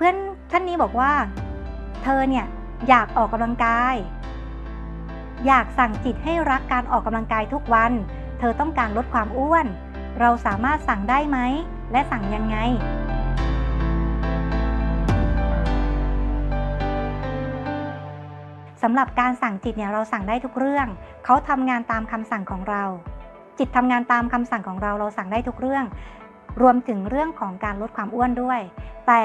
เพื่อนท่านนี้บอกว่า เธอเนี่ยอยากออกกำลังกาย อยากสั่งจิตให้รักการออกกำลังกายทุกวัน เธอต้องการลดความอ้วน เราสามารถสั่งได้ไหม และสั่งยังไงสำหรับการสั่งจิตเนี่ยเราสั่งได้ทุกเรื่อง เขาทำงานตามคำสั่งของเรา จิตทำงานตามคำสั่งของเราเราสั่งได้ทุกเรื่อง รวมถึงเรื่องของการลดความอ้วนด้วย แต่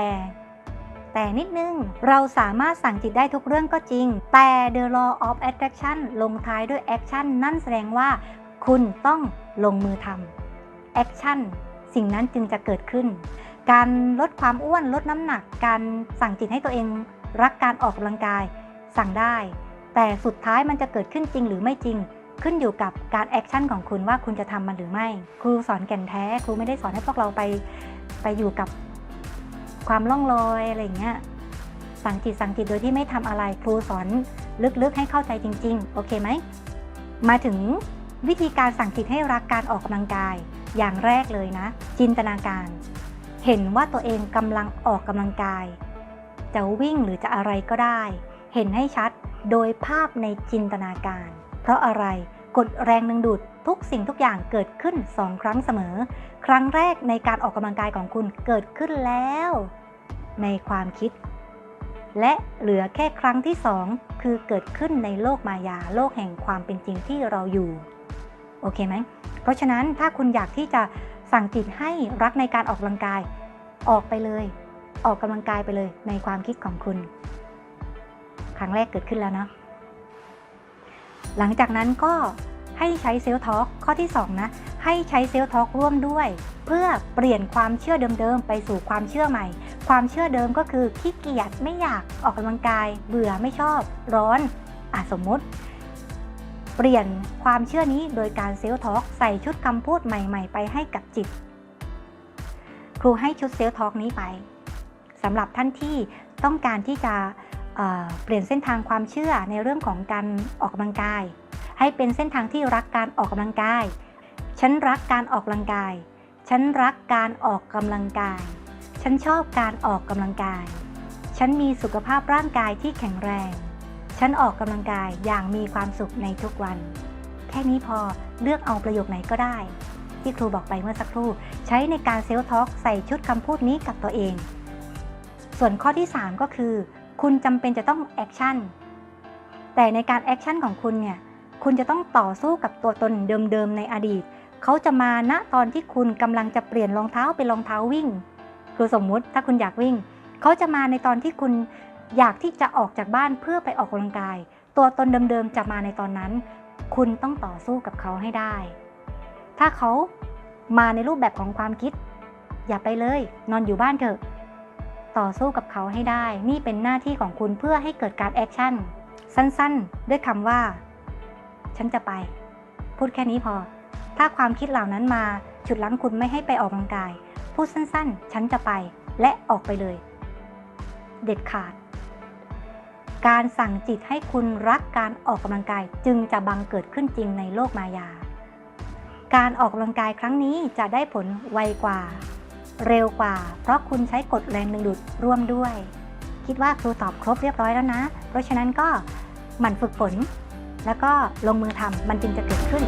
แต่นิดนึง เราสามารถสั่งจิตได้ทุกเรื่องก็จริง แต่ the law of attraction ลงท้ายด้วย action นั่นแสดงว่า คุณต้องลงมือทำ action สิ่งนั้นจึงจะเกิดขึ้น การลดความอ้วนลดน้ำหนัก การสั่งจิตให้ตัวเองรักการออกกำลังกาย สั่งได้ แต่สุดท้ายมันจะเกิดขึ้นจริงหรือไม่จริงขึ้นอยู่กับการแอคชั่นของคุณว่าคุณจะทำมันหรือไม่ ครูสอนแก่นแท้ ครูไม่ได้สอนให้พวกเราไปไปอยู่กับ ความล่องลอยอะไรเงี้ยสั่งจิตสั่งจิตโดยที่ไม่ทำอะไรครูสอนลึกๆให้เข้าใจจริง ๆ โอเคไหม มาถึงวิธีการสั่งจิตให้รักการออกกำลังกายอย่างแรกเลยนะ จินตนาการ เห็นว่าตัวเองกำลังออกกำลังกาย จะวิ่งหรือจะอะไรก็ได้ เห็นให้ชัดโดยภาพในจินตนาการ เพราะอะไรกฎแรงดึงดูดทุกสิ่งทุกอย่างเกิดขึ้น 2 ครั้งเสมอ ครั้งแรกในการออกกำลังกายของคุณเกิดขึ้นแล้ว ในความคิด และเหลือแค่ครั้งที่2คือเกิดขึ้นในโลกมายาโลกแห่งความเป็นจริงที่เราอยู่ โอเคไหม เพราะฉะนั้นถ้าคุณอยากที่จะสั่งจิตให้รักในการออกกำลังกาย ออกไปเลย ออกกำลังกายไปเลยในความคิดของคุณ ครั้งแรกเกิดขึ้นแล้วนะหลังจากนั้นก็ให้ใช้เซลล์ทอกข้อที่ 2 นะ ให้ใช้เซลล์ทอกร่วมด้วย เพื่อเปลี่ยนความเชื่อเดิมๆ ไปสู่ความเชื่อใหม่ ความเชื่อเดิมก็คือขี้เกียจไม่อยากออกกำลังกาย เบื่อไม่ชอบ ร้อนอะสมมติ เปลี่ยนความเชื่อนี้โดยการเซลล์ทอกใส่ชุดคำพูดใหม่ ๆ ไปให้กับจิต ครูให้ชุดเซลล์ทอกนี้ไปสำหรับท่านที่ต้องการที่จะเเปลี่ยนเส้นทางความเชื่อในเรื่องของการออกกำลังกาย ให้เป็นเส้นทางที่รักการออกกำลังกาย ฉันรักการออกกำลังกาย ฉันรักการออกกำลังกาย ฉันชอบการออกกำลังกาย ฉันมีสุขภาพร่างกายที่แข็งแรง ฉันออกกำลังกายอย่างมีความสุขในทุกวัน แค่นี้พอเลือกเอาประโยคไหนก็ได้ ที่ครูบอกไปเมื่อสักครู่ ใช้ในการเซลล์ทอกใส่ชุดคำพูดนี้กับตัวเอง ส่วนข้อที่ 3 ก็คือ คุณจำเป็นจะต้องแอคชั่น แต่ในการแอคชั่นของคุณเนี่ย คุณจะต้องต่อสู้กับตัวตนเดิมๆในอดีต เขาจะมาณตอนที่คุณกำลังจะเปลี่ยนรองเท้าเป็นรองเท้าวิ่ง คือสมมุติถ้าคุณอยากวิ่ง เขาจะมาในตอนที่คุณอยากที่จะออกจากบ้านเพื่อไปออกกำลังกาย ตัวตนเดิมๆจะมาในตอนนั้น คุณต้องต่อสู้กับเขาให้ได้ ถ้าเขามาในรูปแบบของความคิด อย่าไปเลย นอนอยู่บ้านเถอะ ต่อสู้กับเขาให้ได้ นี่เป็นหน้าที่ของคุณเพื่อให้เกิดการแอคชั่นสั้นๆ ด้วยคำว่า ฉันจะไป พูดแค่นี้พอ ถ้าความคิดเหล่านั้นมา ฉุดลั้งคุณไม่ให้ไปออกกำลังกาย พูดสั้นๆ ฉันจะไปและออกไปเลย เด็ดขาด การสั่งจิตให้คุณรักการออกกำลังกายจึงจะบังเกิดขึ้นจริงในโลกมายา การออกกำลังกายครั้งนี้จะได้ผลไวกว่า เร็วกว่า เพราะคุณใช้กฎแรงดึงดูดร่วมด้วย คิดว่าครูตอบครบเรียบร้อยแล้วนะ เพราะฉะนั้นก็หมั่นฝึกฝน แล้วก็ลงมือทำมันจึงจะเกิดขึ้น